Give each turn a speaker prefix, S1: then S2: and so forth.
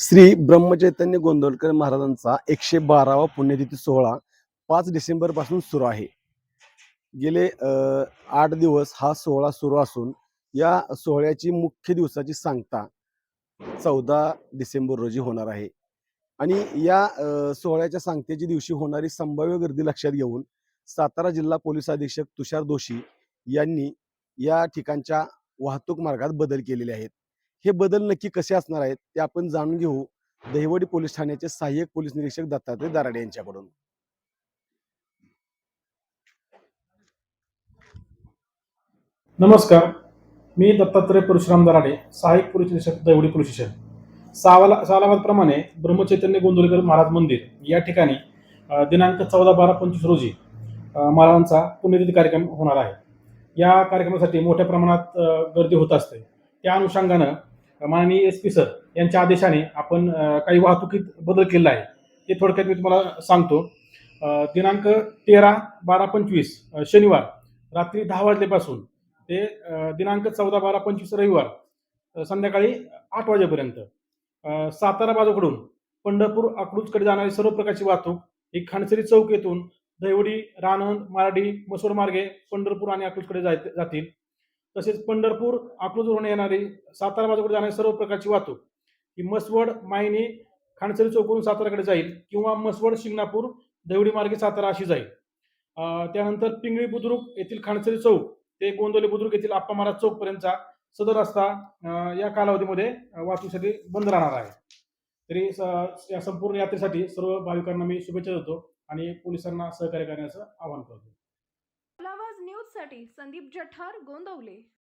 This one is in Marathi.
S1: श्री ब्रह्मचैतन्य गोंदवलकर महाराजांचा एकशे बारावा पुण्यतिथी सोहळा पाच डिसेंबरपासून सुरू आहे. गेले आठ दिवस हा सोहळा सुरू असून या सोहळ्याची मुख्य दिवसाची सांगता चौदा डिसेंबर रोजी होणार आहे. आणि या सोहळ्याच्या सांगतेच्या दिवशी होणारी संभाव्य गर्दी लक्षात घेऊन सातारा जिल्हा पोलीस अधीक्षक तुषार दोशी यांनी या ठिकाणच्या वाहतूक मार्गात बदल केलेले आहेत. हे बदल नक्की कसे असणार आहेत ते आपण जाणून घेऊ. दहिवडी पोलीस ठाण्याचे सहाय्यक पोलीस निरीक्षक दत्तात्रय दाराडे यांच्याकडून.
S2: नमस्कार. मी दत्तात्रय परशुराम दराडे सहाय्यक पोलीस निरीक्षक दैवडी पोलीस स्टेशन. सावाला सालाबादप्रमाणे ब्रह्मचैतन्य गोंदोलीकर महाराज मंदिर या ठिकाणी दिनांक चौदा बारा पंचवीस रोजी महाराजांचा पुण्यतिथी कार्यक्रम होणार आहे. या कार्यक्रमासाठी मोठ्या प्रमाणात गर्दी होत असते. त्या अनुषंगानं माननीय एस पी सर यांच्या आदेशाने आपण काही वाहतुकीत बदल केला आहे. ते थोडक्यात मी तुम्हाला सांगतो. दिनांक तेरा बारा पंचवीस शनिवार रात्री दहा वाजल्यापासून ते दिनांक चौदा बारा पंचवीस रविवार संध्याकाळी आठ वाजेपर्यंत सातारा बाजूकडून पंढरपूर अकलूजकडे जाणारी सर्व प्रकारची वाहतूक ही खानसरी चौक येथून दहिवडी रानंद मारडी मसूर मार्गे पंढरपूर आणि अकलूजकडे जाय जातील. तसेच पंढरपूर अकलूजवरून येणारी सातारा बाजूकडे जाणारी सर्व प्रकारची वाहतूक ही मसवड मायनी खानसरी चौकवरून साताराकडे जाईल किंवा मसवड शिंगणापूर देवडी मार्गे सातारा अशी जाईल. त्यानंतर पिंगळी बुद्रुक येथील खानसरी चौक ते गोंदवली बुद्रुक येथील आप्पा महाराज चौक पर्यंतचा सदर रस्ता या कालावधीमध्ये अ, वाहतुकीसाठी बंद राहणार आहे. तरी स- या संपूर्ण यात्रेसाठी सर्व भाविकांना मी शुभेच्छा देतो आणि पोलिसांना सहकार्य करण्याचं आवाहन करतो.
S3: साठी संदीप जठार गोंदवले.